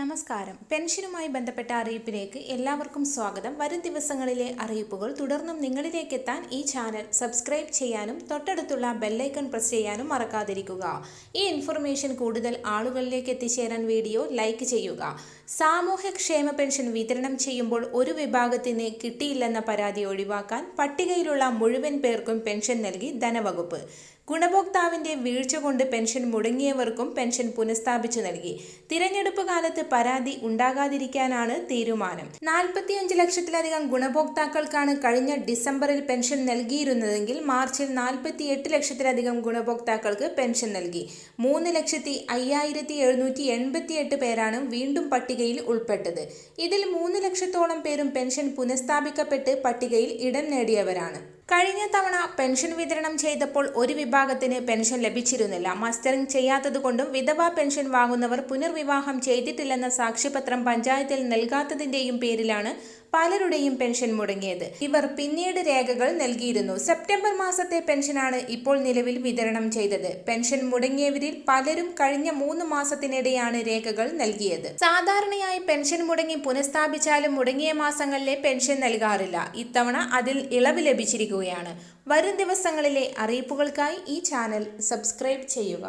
നമസ്കാരം. പെൻഷനുമായി ബന്ധപ്പെട്ട അറിയിപ്പിലേക്ക് എല്ലാവർക്കും സ്വാഗതം. വരും ദിവസങ്ങളിലെ അറിയിപ്പുകൾ തുടർന്നും നിങ്ങളിലേക്ക് എത്താൻ ഈ ചാനൽ സബ്സ്ക്രൈബ് ചെയ്യാനും തൊട്ടടുത്തുള്ള ബെല്ലൈക്കൺ പ്രസ് ചെയ്യാനും മറക്കാതിരിക്കുക. ഈ ഇൻഫർമേഷൻ കൂടുതൽ ആളുകളിലേക്ക് എത്തിച്ചേരാൻ വീഡിയോ ലൈക്ക് ചെയ്യുക. സാമൂഹ്യക്ഷേമ പെൻഷൻ വിതരണം ചെയ്യുമ്പോൾ ഒരു വിഭാഗത്തിന് കിട്ടിയില്ലെന്ന പരാതി ഒഴിവാക്കാൻ പട്ടികയിലുള്ള മുഴുവൻ പേർക്കും പെൻഷൻ നൽകി ധനവകുപ്പ്. ഗുണഭോക്താവിന്റെ വീഴ്ച കൊണ്ട് പെൻഷൻ മുടങ്ങിയവർക്കും പെൻഷൻ പുനഃസ്ഥാപിച്ചു നൽകി. തിരഞ്ഞെടുപ്പ് കാലത്ത് പരാതി ഉണ്ടാകാതിരിക്കാനാണ് തീരുമാനം. നാൽപ്പത്തിയഞ്ച് ലക്ഷത്തിലധികം ഗുണഭോക്താക്കൾക്കാണ് കഴിഞ്ഞ ഡിസംബറിൽ പെൻഷൻ നൽകിയിരുന്നതെങ്കിൽ മാർച്ചിൽ നാൽപ്പത്തിയെട്ട് ലക്ഷത്തിലധികം ഗുണഭോക്താക്കൾക്ക് പെൻഷൻ നൽകി. മൂന്ന് ലക്ഷത്തി അയ്യായിരത്തി എഴുന്നൂറ്റി എൺപത്തിയെട്ട് പേരാണ് വീണ്ടും പട്ടികയിൽ ഉൾപ്പെട്ടത്. ഇതിൽ മൂന്ന് ലക്ഷത്തോളം പേരും പെൻഷൻ പുനഃസ്ഥാപിക്കപ്പെട്ട് പട്ടികയിൽ ഇടം നേടിയവരാണ്. കഴിഞ്ഞ തവണ പെൻഷൻ വിതരണം ചെയ്തപ്പോൾ ഒരു വിഭാഗത്തിന് പെൻഷൻ ലഭിച്ചിരുന്നില്ല. മസ്റ്ററിംഗ് ചെയ്യാത്തതുകൊണ്ടും വിധവാ പെൻഷൻ വാങ്ങുന്നവർ പുനർവിവാഹം ചെയ്തിട്ടില്ലെന്ന സാക്ഷ്യപത്രം പഞ്ചായത്തിൽ നൽകാത്തതിന്റെയും പേരിലാണ് പലരുടെയും പെൻഷൻ മുടങ്ങിയത്. ഇവർ പിന്നീട് രേഖകൾ നൽകിയിരുന്നു. സെപ്റ്റംബർ മാസത്തെ പെൻഷനാണ് ഇപ്പോൾ നിലവിൽ വിതരണം ചെയ്തത്. പെൻഷൻ മുടങ്ങിയവരിൽ പലരും കഴിഞ്ഞ മൂന്ന് മാസത്തിനിടെയാണ് രേഖകൾ നൽകിയത്. സാധാരണയായി പെൻഷൻ മുടങ്ങി പുനഃസ്ഥാപിച്ചാലും മുടങ്ങിയ മാസങ്ങളിലെ പെൻഷൻ നൽകാറില്ല. ഇത്തവണ അതിൽ ഇളവ് ലഭിച്ചിരിക്കുകയാണ് വരും ദിവസങ്ങളിലെ അറിയിപ്പുകൾക്കായി ഈ ചാനൽ സബ്സ്ക്രൈബ് ചെയ്യുക.